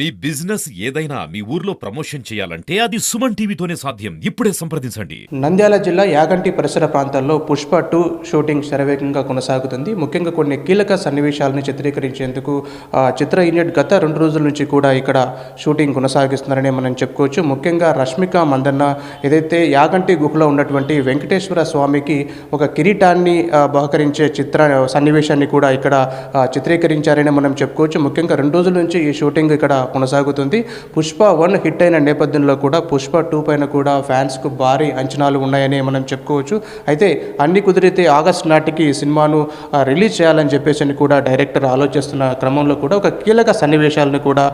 మీ business ఏదైనా మీ ఊర్లో promotion చేయాలంటే అది సుమన్ టీవీతోనే సాధ్యం. ఇప్పుడే సంప్రదించండి. నంద్యాల జిల్లా యాగంటి పరిసర ప్రాంతాల్లో పుష్ప టూ షూటింగ్ శరవేగంగా కొనసాగుతుంది. ముఖ్యంగా కొన్ని కీలక సన్నివేశాలను చిత్రీకరించేందుకు చిత్ర యూనిట్ గత రెండు రోజుల నుంచి కూడా ఇక్కడ షూటింగ్ కొనసాగిస్తున్నారని మనం చెప్పుకోవచ్చు. ముఖ్యంగా రష్మిక మందన్న ఏదైతే యాగంటి గుహలో ఉన్నటువంటి వెంకటేశ్వర స్వామికి ఒక కిరీటాన్ని బహకరించే చిత్ర సన్నివేశాన్ని కూడా ఇక్కడ చిత్రీకరించారని మనం చెప్పుకోవచ్చు. ముఖ్యంగా రెండు రోజుల నుంచి ఈ షూటింగ్ ఇక్కడ కొనసాగుతుంది. పుష్ప వన్ హిట్ అయిన నేపథ్యంలో కూడా పుష్ప టూ పైన కూడా ఫ్యాన్స్కు భారీ అంచనాలు ఉన్నాయని మనం చెప్పుకోవచ్చు. అయితే అన్ని కుదిరితే ఆగస్ట్ నాటికి సినిమాను రిలీజ్ చేయాలని చెప్పేసి అని కూడా డైరెక్టర్ ఆలోచిస్తున్న క్రమంలో కూడా ఒక కీలక సన్నివేశాలను కూడా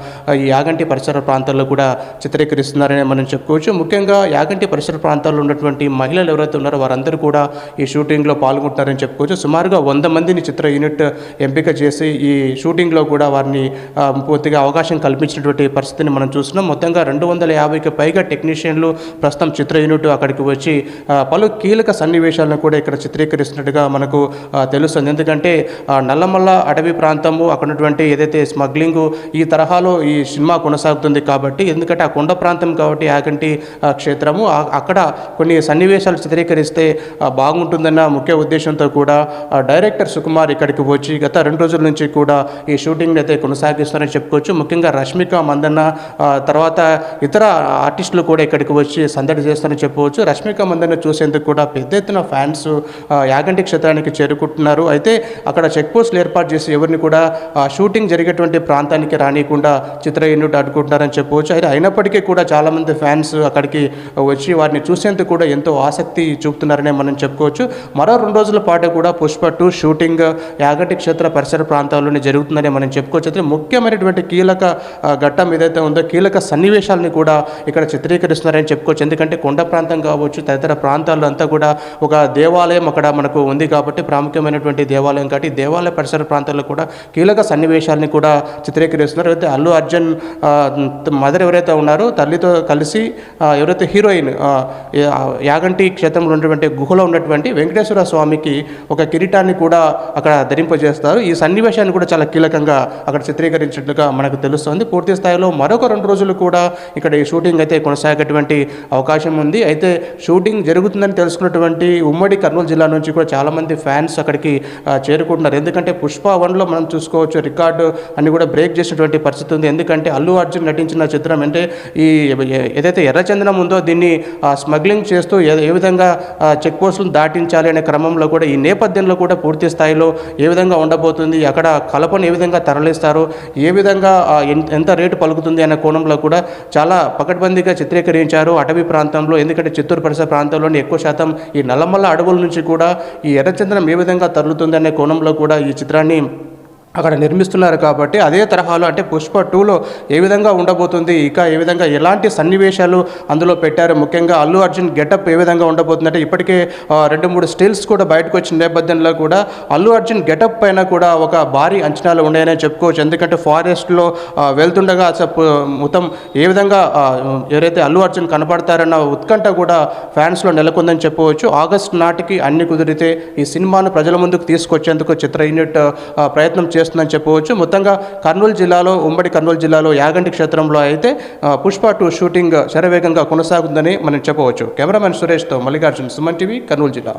ఈ యాగంటి పరిసర ప్రాంతాల్లో కూడా చిత్రీకరిస్తున్నారని మనం చెప్పుకోవచ్చు. ముఖ్యంగా యాగంటి పరిసర ప్రాంతాల్లో ఉన్నటువంటి మహిళలు ఎవరైతే ఉన్నారో వారందరూ కూడా ఈ షూటింగ్లో పాల్గొంటున్నారని చెప్పుకోవచ్చు. సుమారుగా వంద మందిని చిత్ర యూనిట్ ఎంపిక చేసి ఈ షూటింగ్లో కూడా వారిని పూర్తిగా అవకాశం కల్పించినటువంటి పరిస్థితిని మనం చూస్తున్నాం. మొత్తంగా రెండు వందల యాభైకి పైగా టెక్నీషియన్లు ప్రస్తుతం చిత్ర యూనిట్ అక్కడికి వచ్చి పలు కీలక సన్నివేశాలను కూడా ఇక్కడ చిత్రీకరిస్తున్నట్టుగా మనకు తెలుస్తుంది. ఎందుకంటే నల్లమల్ల అటవీ ప్రాంతము అక్కడ ఉన్నటువంటి ఏదైతే స్మగ్లింగ్ ఈ తరహాలో ఈ సినిమా కొనసాగుతుంది కాబట్టి ఎందుకంటే ఆ కొండ ప్రాంతం కాబట్టి యాగంటి క్షేత్రము అక్కడ కొన్ని సన్నివేశాలు చిత్రీకరిస్తే బాగుంటుందన్న ముఖ్య ఉద్దేశంతో కూడా డైరెక్టర్ సుకుమార్ ఇక్కడికి వచ్చి గత రెండు రోజుల నుంచి కూడా ఈ షూటింగ్ అయితే కొనసాగిస్తారని చెప్పుకోవచ్చు. ముఖ్యంగా రష్మిక మందన్న తర్వాత ఇతర ఆర్టిస్టులు కూడా ఇక్కడికి వచ్చి సందడి చేస్తారని చెప్పవచ్చు. రష్మిక మందన్న చూసేందుకు కూడా పెద్ద ఎత్తున ఫ్యాన్స్ యాగంటి క్షేత్రానికి చేరుకుంటున్నారు. అయితే అక్కడ చెక్ పోస్టులు ఏర్పాటు చేసి ఎవరిని కూడా షూటింగ్ జరిగేటువంటి ప్రాంతానికి రానియకుండా చిత్ర యూనిట్ అడ్డుకుంటున్నారని చెప్పవచ్చు. అయితే అయినప్పటికీ కూడా చాలామంది ఫ్యాన్స్ అక్కడికి వచ్చి వారిని చూసేందుకు కూడా ఎంతో ఆసక్తి చూపుతున్నారనే మనం చెప్పుకోవచ్చు. మరో రెండు రోజుల పాటు కూడా పుష్ప టూ షూటింగ్ యాగంటి క్షేత్ర పరిసర ప్రాంతాల్లోనే జరుగుతుందని మనం చెప్పుకోవచ్చు. అయితే ముఖ్యమైనటువంటి కీలక ఘట్టం ఏదైతే ఉందో కీలక సన్నివేశాలని కూడా ఇక్కడ చిత్రీకరిస్తున్నారని చెప్పుకోవచ్చు. ఎందుకంటే కొండ ప్రాంతం కావచ్చు తదితర ప్రాంతాల్లో అంతా కూడా ఒక దేవాలయం అక్కడ మనకు ఉంది కాబట్టి ప్రాముఖ్యమైనటువంటి దేవాలయం. కాబట్టి దేవాలయ పరిసర ప్రాంతాల్లో కూడా కీలక సన్నివేశాలని కూడా చిత్రీకరిస్తున్నారు. అయితే అల్లు అర్జున్ మదర్ ఎవరైతే ఉన్నారో తల్లితో కలిసి ఎవరైతే హీరోయిన్ యాగంటి క్షేత్రంలో ఉన్నటువంటి గుహలో ఉన్నటువంటి వెంకటేశ్వర స్వామికి ఒక కిరీటాన్ని కూడా అక్కడ ధరింపజేస్తారు. ఈ సన్నివేశాన్ని కూడా చాలా కీలకంగా అక్కడ చిత్రీకరించినట్లుగా మనకు తెలుస్తుంది. పూర్తి స్థాయిలో మరొక రెండు రోజులు కూడా ఇక్కడ ఈ షూటింగ్ అయితే కొనసాగేటువంటి అవకాశం ఉంది. అయితే షూటింగ్ జరుగుతుందని తెలుసుకున్నటువంటి ఉమ్మడి కర్నూలు జిల్లా నుంచి కూడా చాలామంది ఫ్యాన్స్ అక్కడికి చేరుకుంటున్నారు. ఎందుకంటే పుష్ప వన్లో మనం చూసుకోవచ్చు రికార్డు అన్ని కూడా బ్రేక్ చేసినటువంటి పరిస్థితి ఉంది. ఎందుకంటే అల్లు అర్జున్ నటించిన చిత్రం అంటే ఈ ఏదైతే ఎర్రచందనం ఉందో దీన్ని ఆ, స్మగ్లింగ్ చేస్తూ ఏ విధంగా చెక్ పోస్టులను దాటించాలి అనే క్రమంలో కూడా ఈ నేపథ్యంలో కూడా పూర్తి స్థాయిలో ఏ విధంగా ఉండబోతుంది అక్కడ కలపను ఏ విధంగా తరలిస్తారు ఏ విధంగా ఎంత రేటు పలుకుతుంది అనే కోణంలో కూడా చాలా పకడ్బందీగా చిత్రీకరించారు అటవీ ప్రాంతంలో ఎందుకంటే చిత్తూరు పరిసర ప్రాంతంలోని ఎక్కువ శాతం ఈ నల్లమల్ల అడవుల నుంచి కూడా ఈ ఎర్రచందనం ఏ విధంగా తరులుతుంది అనే కోణంలో కూడా ఈ చిత్రాన్ని అక్కడ నిర్మిస్తున్నారు కాబట్టి అదే తరహాలో అంటే పుష్ప టూలో ఏ విధంగా ఉండబోతుంది? ఇక ఏ విధంగా ఎలాంటి సన్నివేశాలు అందులో పెట్టారు? ముఖ్యంగా అల్లు అర్జున్ గెటప్ ఏ విధంగా ఉండబోతుందంటే ఇప్పటికే రెండు మూడు స్టిల్స్ కూడా బయటకు వచ్చిన నేపథ్యంలో కూడా అల్లు అర్జున్ గెటప్ పైన కూడా ఒక భారీ అంచనాలు ఉన్నాయని చెప్పుకోవచ్చు. ఎందుకంటే ఫారెస్ట్లో వెళ్తుండగా మొత్తం ఏ విధంగా ఎవరైతే అల్లు అర్జున్ కనపడతారన్న ఉత్కంఠ కూడా ఫ్యాన్స్లో నెలకొందని చెప్పవచ్చు ఆగస్ట్ నాటికి అన్ని కుదిరితే ఈ సినిమాను ప్రజల ముందుకు తీసుకొచ్చేందుకు చిత్ర యూనిట్ ప్రయత్నం చేస్తుంది చేస్తుందని చెప్పవచ్చు. మొత్తంగా కర్నూలు జిల్లాలో ఉమ్మడి కర్నూలు జిల్లాలో యాగంటి క్షేత్రంలో అయితే పుష్ప టూ షూటింగ్ శరవేగంగా కొనసాగుతుందని మనం చెప్పవచ్చు. కెమెరామెన్ సురేష్తో మల్లికార్జున్ సుమన్ టీవీ కర్నూలు జిల్లా.